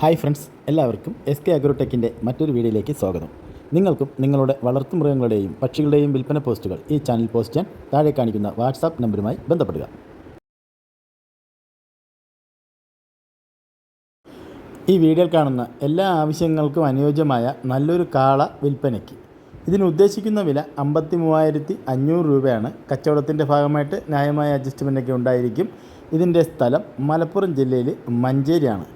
Hi friends എല്ലാവർക്കും S K അഗ്രോടെക്കിന്റെ മറ്റൊരു വീഡിയോയിലേക്ക് സ്വാഗതം. നിങ്ങൾക്കും നിങ്ങളുടെ വളർത്തുമൃഗങ്ങളുടെയും പക്ഷികളുടെയും വിൽപ്പന പോസ്റ്റുകൾ ഈ ചാനൽ പോസ്റ്റ് ചെയ്യാൻ താഴെ കാണിക്കുന്ന വാട്സാപ്പ് നമ്പറുമായി ബന്ധപ്പെടുക. ഈ വീഡിയോയിൽ കാണുന്ന എല്ലാ ആവശ്യങ്ങൾക്കും അനുയോജ്യമായ നല്ലൊരു കാള വിൽപ്പനയ്ക്ക്. ഇതിന് ഉദ്ദേശിക്കുന്ന വില അമ്പത്തി മൂവായിരത്തി അഞ്ഞൂറ് രൂപയാണ്. കച്ചവടത്തിന്റെ ഭാഗമായിട്ട് ന്യായമായ അഡ്ജസ്റ്റ്മെന്റൊക്കെ ഉണ്ടായിരിക്കും. ഇതിന്റെ സ്ഥലം മലപ്പുറം ജില്ലയിൽ മഞ്ചേരിയാണ്.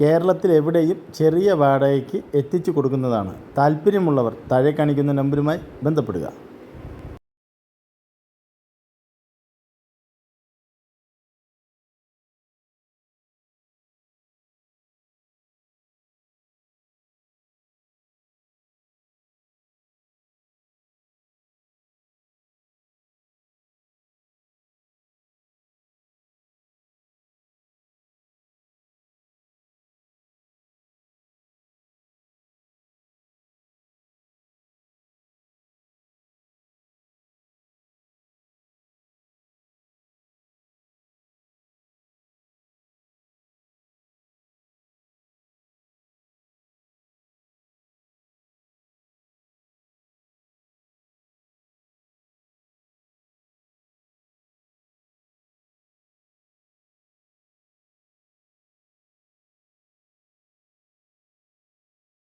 കേരളത്തിൽ എവിടെയും ചെറിയ വാടകയ്ക്ക് എത്തിച്ചു കൊടുക്കുന്നതാണ്. താല്പര്യമുള്ളവർ താഴെ കാണിക്കുന്ന നമ്പരുമായി ബന്ധപ്പെടുക.